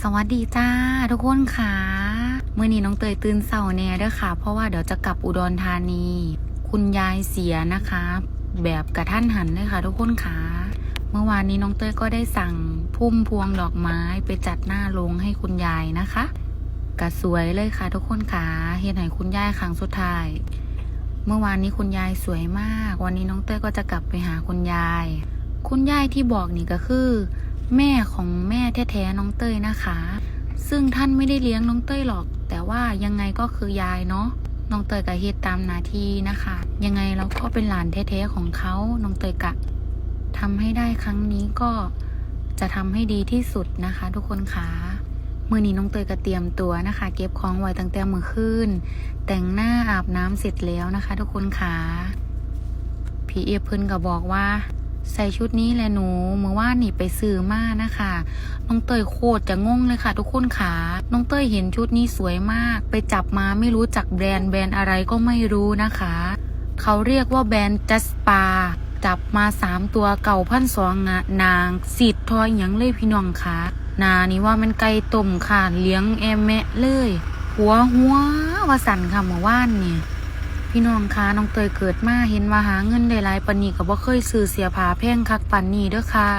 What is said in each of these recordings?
สวัสดีจ้าทุกคนค่ะเมื่อนี้น้องเตยตื่นเสาแน่เด้อค่ะ เพราะว่าเดี๋ยวจะกลับอุดรธานี คุณยายเสียนะคะ แบบกระท่านหันเลยค่ะ ทุกคนค่ะเมื่อวานนี้น้องเตยก็ได้สั่งพุ่มพวงดอกไม้ไปจัดหน้าโรงให้คุณยายนะคะกะสวยเลยค่ะ ทุกคนค่ะเฮ็ดให้คุณยายครั้งสุดท้าย เมื่อวานนี้คุณยายสวยมาก วันนี้น้องเต้ยก็จะกลับไปหาคุณยาย คุณยายที่บอกนี่ก็คือ แม่ของแม่แท้ๆน้องเต้ยนะคะ ซึ่งท่านไม่ได้เลี้ยงน้องเต้ยหรอก แต่ว่ายังไงก็คือยายเนาะน้องเตยกับเฮ็ดตามหนาทีนะคะ ยังไงเราก็เป็นหลานแท้ๆของเขาน้องเตยกะทำให้ได้ครั้งนี้ก็จะทำให้ดีที่สุดนะคะ ทุกคนคะมื่อนี้น้องเตยก็เตรียมตัวนะคะ เก็บของไว้ตั้งแต่เมื่อคืนแต่งหน้าอาบน้ำเสร็จแล้วนะคะ ทุกคนค่ะพี่เอฟเพิ่นก็บอกว่า ใส่ชุดนี้แหละหนูเมื่อวานนี่ไปซื้อมานะคะ น้องเตยโคตรจะงงเลยค่ะ ทุกคนค่ะน้องเตยเห็นชุดนี้สวยมาก ไปจับมาไม่รู้จักแบรนด์แบรนด์อะไรก็ไม่รู้นะคะ เขาเรียกว่าแบรนด์จัสปาจับมาสามตัวเก่าพันสองนางสีดทอยหยังเลยพี่น้องคะนานี่ว่ามันไก่ต้มค่ะเลี้ยงแอมแมะเลย หัวหัวว่าสันค่ะเมื่อว่านเนี่ย พี่น้องคะน้องเตยเกิดมาเห็นว่าหาเงินได้หลายปานนีก็บ่เคยซื้อเสียผ้าแพงคักปันนี้เด้อค่ะ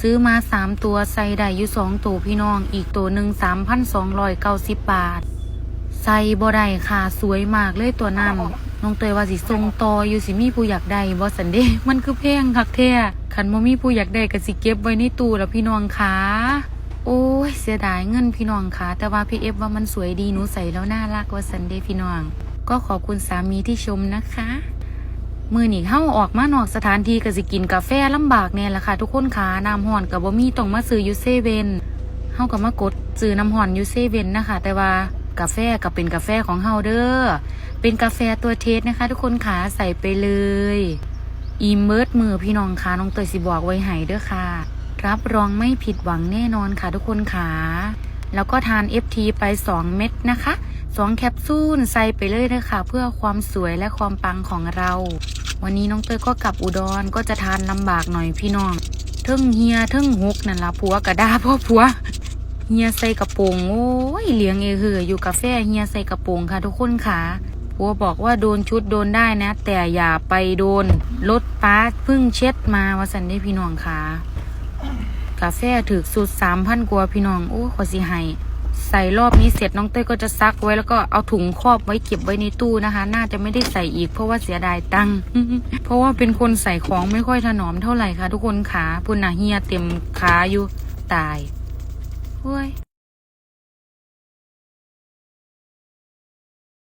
ซื้อมาสามตัวใส่ได้อยู่สองตัวพี่น้องอีกตัวหนึ่งสามพันสองร้อยเก้าสิบบาท ใส่บ่ได้ค่ะสวยมากเลยตัวนั้นน้องเตยว่าสิทรงต่ออยู่สิมีผู้อยากได้บ่สันเด้มันคือแพงคักแท้คันบ่มีผู้อยากได้ก็สิเก็บไว้ในตู้แล้วพี่น้องคะโอ้ยเสียดายเงินพี่น้องคะแต่ว่าพี่เอฟว่ามันสวยดีหนูใส่แล้วน่ารักว่าสันเด้พี่น้อง ก็ขอบคุณสามีที่ชมนะคะ มือหนีเข้าออกมานอกสถานที่ก็สิกินกาแฟลำบากแน่ละค่ะ ทุกคนขาน้ำห่อนกับบ่มีต้องมาซื้อยูเซเว่นเฮากับมากดซื้อน้ำห่อนยูเซเว่นนะคะ แต่ว่ากาแฟก็เป็นกาแฟของเฮาเด้อเป็นกาแฟตัวเทสนะคะ ทุกคนขาใส่ไปเลยอีเมิร์ดมือพี่น้องขาน้องเตยสิบอกไว้ให้เด้อค่ะ รับรองไม่ผิดหวังแน่นอนค่ะทุกคนขาแล้วก็ทาน FT ไป 2 เม็ดนะคะ สองแคปซูลใส่ไปเลยนะคะเพื่อความสวยและความปังของเรา วันนี้น้องเตยก็กลับอุดรก็จะทานลำบากหน่อยพี่น้องเทิงเฮียเทิงฮุกนั่นละผัวกระดาพ่อผัวเฮียใส่กระโปรงโอ้ยเลี้ยงเอเหืออยู่กาแฟเฮียใส่กระโปรงค่ะทุกคนค่ะผัวบอกว่าโดนชุดโดนได้นะ แต่อย่าไปโดนรถป้าพิ่งเช็ดมาว่าสันได้พี่น้องค่ะ กาแฟถือสูตรสามพันกว่าพี่น้องโอ้ขอสิให้ ใส่รอบนี้เสร็จน้องเต้ยก็จะซักไว้แล้วก็เอาถุงครอบไว้เก็บไว้ในตู้นะคะ น่าจะไม่ได้ใส่อีกเพราะว่าเสียดายตังค์เพราะว่าเป็นคนใส่ของไม่ค่อยถนอมเท่าไหร่ค่ะ ทุกคนขาพุ่นนะเฮียเต็มขาอยู่ตายเฮ้ย